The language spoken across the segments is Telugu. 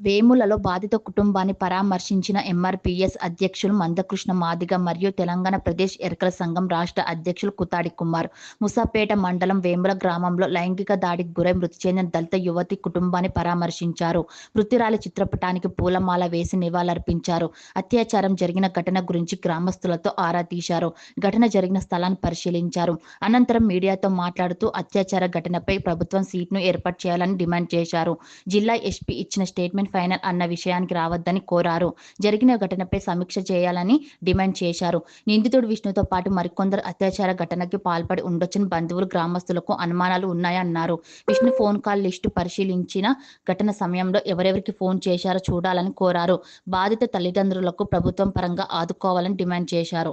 వేములలో బాధిత కుటుంబాన్ని పరామర్శించిన ఎంఆర్పీఎస్ అధ్యక్షులు మందకృష్ణ మాదిగ మరియు తెలంగాణ ప్రదేశ్ ఎరకల సంఘం రాష్ట్ర అధ్యక్షులు కుతాడి కుమార్. ముసాపేట మండలం వేముల గ్రామంలో లైంగిక దాడికి గురై మృతి చెందిన దళిత యువతి కుటుంబాన్ని పరామర్శించారు. మృతురాలి చిత్రపటానికి పూలమాల వేసి నివాళులర్పించారు. అత్యాచారం జరిగిన ఘటన గురించి గ్రామస్తులతో ఆరా తీశారు. ఘటన జరిగిన స్థలాన్ని పరిశీలించారు. అనంతరం మీడియాతో మాట్లాడుతూ అత్యాచార ఘటనపై ప్రభుత్వం సీట్ను ఏర్పాటు చేయాలని డిమాండ్ చేశారు. జిల్లా ఎస్పీ ఇచ్చిన స్టేట్మెంట్ ఫైనల్ అన్న విషయానికి రావద్దని కోరారు. జరిగిన ఘటనపై సమీక్ష చేయాలని డిమాండ్ చేశారు. నిందితుడు విష్ణుతో పాటు మరికొందరు అత్యాచార ఘటనకి పాల్పడి ఉండొచ్చని బంధువులు గ్రామస్తులకు అనుమానాలు ఉన్నాయన్నారు. విష్ణు ఫోన్ కాల్ లిస్టు పరిశీలించిన ఘటన సమయంలో ఎవరెవరికి ఫోన్ చేశారో చూడాలని కోరారు. బాధిత తల్లిదండ్రులకు ప్రభుత్వం పరంగా ఆదుకోవాలని డిమాండ్ చేశారు.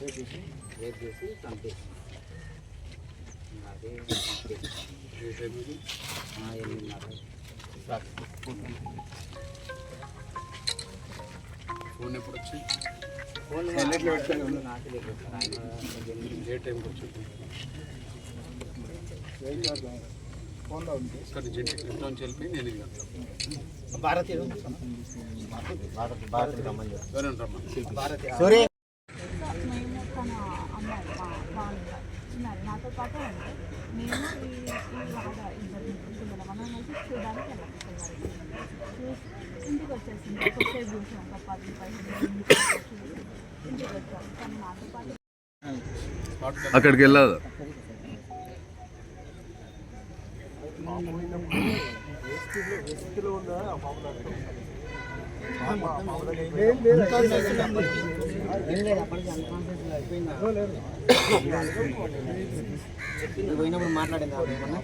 చంపేసి చేసేసి రేప్ చేసి చంపేసి ఇంకా అదే చంపేసి. ఆ, ఎనిమిదిన్నర ఫోన్ ఎప్పుడు వచ్చి ఫోన్ నాకే లేదు సార్ ఆయన ఏ టైంకి వచ్చింది ఇక్కడ జంటి ఇంట్లో నుంచి వెళ్ళిపోయి నేను ఇది ఎవరైనా రమ్మా మేము తన అమ్మాయి మా బాగా చిన్నది నాతో పాటు ఉంది నేను ఈ ఈ వాడ ఇద్దరు పిల్లలు మనం కలిసి చూడడానికి వెళ్ళాం. పిల్లలకి చూసి ఇంటికి వచ్చేసింది. ఒకసేపు చూసాం. ఒక పది ఇంటికి వచ్చాం. కానీ నాతో పాటు అక్కడికి వెళ్ళదు అప్పటికి అన్కాన్షియస్ అయిపోయిందా చెప్పింది పోయినప్పుడు మాట్లాడింది ఆవిడ ఏమన్నా?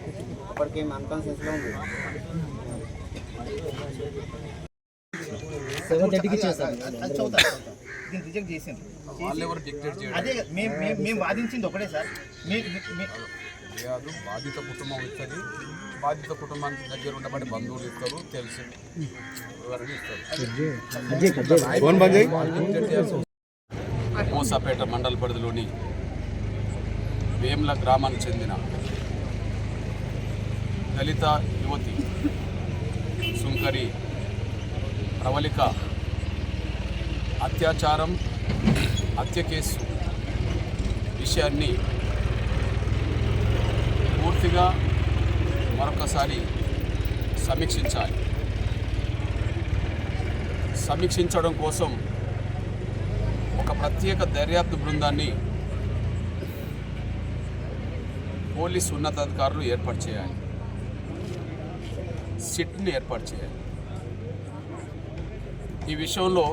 అప్పటికేం అన్కాన్షియస్లో ఉంది. సెవెన్ థర్టీకి దీన్ని రిజెక్ట్ చేసింది అదే మేము మేము వాదించింది ఒకటే సార్. మీ కాదు బాధిత కుటుంబం ఇస్తుంది బాధిత కుటుంబానికి దగ్గర ఉండబడి బంధువులు ఇస్తారు తెలిసి మూసాపేట మండల పరిధిలోని వేముల గ్రామానికి చెందిన దళిత యువతి సుంకరి ప్రవళిక అత్యాచారం హత్య కేసు విషయాన్ని పూర్తిగా మరొకసారి సమీక్షించాలి. సమీక్షించడం కోసం ఒక ప్రత్యేక దర్యాప్తు బృందాన్ని పోలీస్ ఉన్నతాధికారులు ఏర్పాటు చేయాలి. సిట్ని ఏర్పాటు చేయాలి. ఈ విషయంలో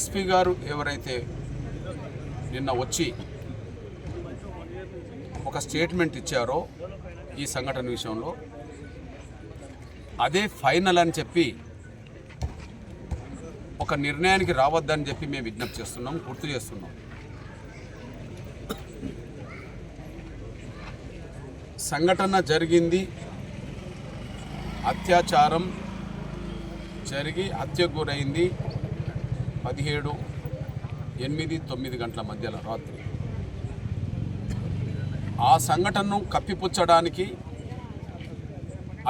ఎస్పీ గారు ఎవరైతే నిన్న వచ్చి ఒక స్టేట్మెంట్ ఇచ్చారో ఈ సంఘటన విషయంలో. అదే ఫైనల్ అని చెప్పి ఒక నిర్ణయానికి రావద్దని చెప్పి మేము విజ్ఞప్తి చేస్తున్నాం గుర్తు చేస్తున్నాం. సంఘటన జరిగింది అత్యాచారం జరిగి హత్యకు గురైంది పదిహేడు ఎనిమిది తొమ్మిది గంటల మధ్యలో రాత్రి. ఆ సంఘటనను కప్పిపుచ్చడానికి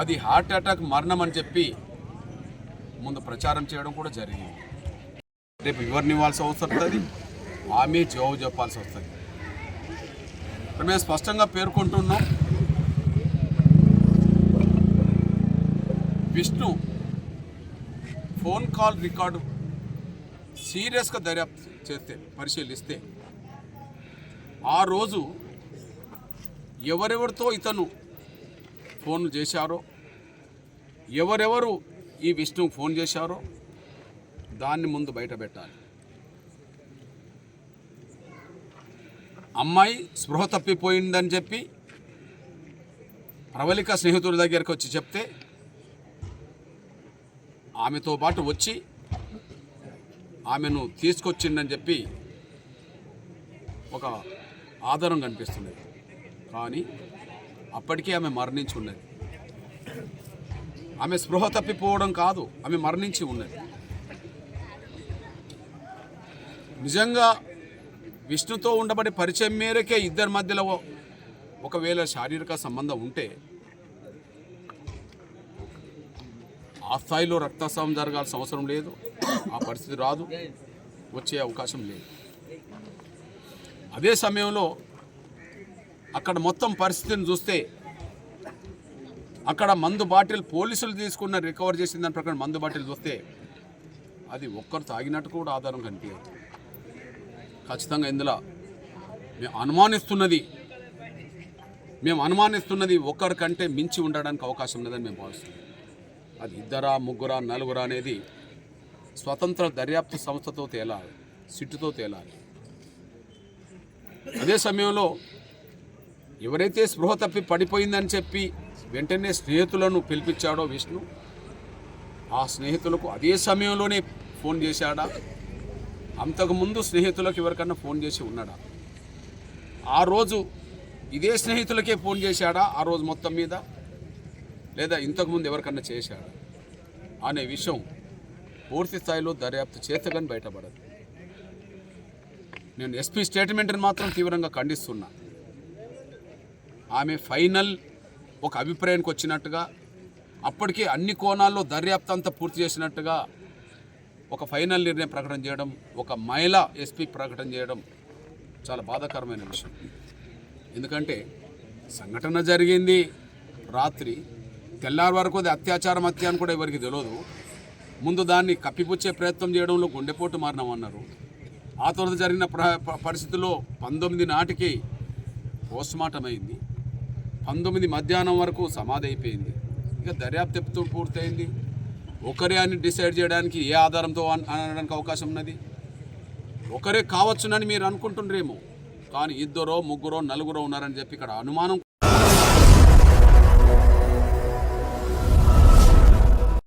అది హార్ట్ అటాక్ మరణం అని చెప్పి ముందు ప్రచారం చేయడం కూడా జరిగింది. రేపు ఎవరిని ఇవ్వాల్సి వస్తుంది ఆమె జవాబు చెప్పాల్సి వస్తుంది. ఇప్పుడు మేము స్పష్టంగా పేర్కొంటున్నాం విష్ణు ఫోన్ కాల్ రికార్డు సీరియస్గా దర్యాప్తు చేస్తే పరిశీలిస్తే ఆ రోజు ఎవరెవరితో ఇతను ఫోన్లు చేశారో ఎవరెవరు ఈ విష్ణువు ఫోన్ చేశారో దాన్ని ముందు బయట పెట్టాలి. అమ్మాయి స్పృహ తప్పిపోయిందని చెప్పి ప్రవళిక స్నేహితుడి దగ్గరికి వచ్చి చెప్తే ఆమెతో పాటు వచ్చి ఆమెను తీసుకొచ్చిందని చెప్పి ఒక ఆధారం కనిపిస్తున్నది. కానీ అప్పటికే ఆమె మరణించి ఉన్నది ఆమె స్పృహ తప్పిపోవడం కాదు ఆమె మరణించి ఉన్నది. నిజంగా విష్ణుతో ఉండబడే పరిచయం మేరకే ఇద్దరి మధ్యలో ఒకవేళ శారీరక సంబంధం ఉంటే ఆ స్థాయిలో రక్తస్రావం జరగాల్సిన అవసరం లేదు. ఆ పరిస్థితి రాదు. వచ్చే అవకాశం లేదు. అదే సమయంలో అక్కడ మొత్తం పరిస్థితిని చూస్తే అక్కడ మందు బాటిల్ పోలీసులు తీసుకున్న రికవర్ చేసిన దాని ప్రకారం మందు బాటిల్ చూస్తే అది ఒక్కరు తాగినట్టు కూడా ఆధారం కనిపించదు. ఖచ్చితంగా ఇందులో మేము అనుమానిస్తున్నది మేము అనుమానిస్తున్నది ఒక్కరికంటే మించి ఉండడానికి అవకాశం లేదని మేము భావిస్తున్నాం. అది ఇద్దరా ముగ్గురా నలుగురా అనేది స్వతంత్ర దర్యాప్తు సంస్థతో తేలాలి సిట్టుతో తేలాలి. అదే సమయంలో ఎవరైతే స్పృహ తప్పి పడిపోయిందని చెప్పి వెంటనే స్నేహితులను పిలిపించాడో విష్ణు ఆ స్నేహితులకు అదే సమయంలోనే ఫోన్ చేశాడా? అంతకుముందు స్నేహితులకు ఎవరికన్నా ఫోన్ చేసి ఉన్నాడా? ఆ రోజు ఇదే స్నేహితులకే ఫోన్ చేశాడా? ఆ రోజు మొత్తం మీద? లేదా ఇంతకుముందు ఎవరికన్నా చేశాడా? అనే విషయం పూర్తి స్థాయిలో దర్యాప్తు చేతగాని బయటపడదు. నేను ఎస్పీ స్టేట్మెంట్ని మాత్రం తీవ్రంగా ఖండిస్తున్నా. ఆమె ఫైనల్ ఒక అభిప్రాయానికి వచ్చినట్టుగా అప్పటికే అన్ని కోణాల్లో దర్యాప్తు అంతా పూర్తి చేసినట్టుగా ఒక ఫైనల్ నిర్ణయం ప్రకటన చేయడం ఒక మహిళ ఎస్పీ ప్రకటన చేయడం చాలా బాధాకరమైన విషయం. ఎందుకంటే సంఘటన జరిగింది రాత్రి తెల్లారి వరకు అది అత్యాచారం హత్య అని కూడా ఎవరికి తెలియదు ముందు దాన్ని కప్పిపుచ్చే ప్రయత్నం చేయడంలో గుండెపోటు మారినామన్నారు. ఆ తర్వాత జరిగిన ప్ర పరిస్థితుల్లో పంతొమ్మిది నాటికి పోస్ట్మార్టం అయింది పంతొమ్మిది మధ్యాహ్నం వరకు సమాధి అయిపోయింది. ఇక దర్యాప్తు ఎప్పుడు పూర్తయింది? ఒకరే అని డిసైడ్ చేయడానికి ఏ ఆధారంతో అనడానికి అవకాశం ఉన్నది? ఒకరే కావచ్చునని మీరు అనుకుంటుండ్రేమో. కానీ ఇద్దరో ముగ్గురో నలుగురో ఉన్నారని చెప్పి ఇక్కడ అనుమానం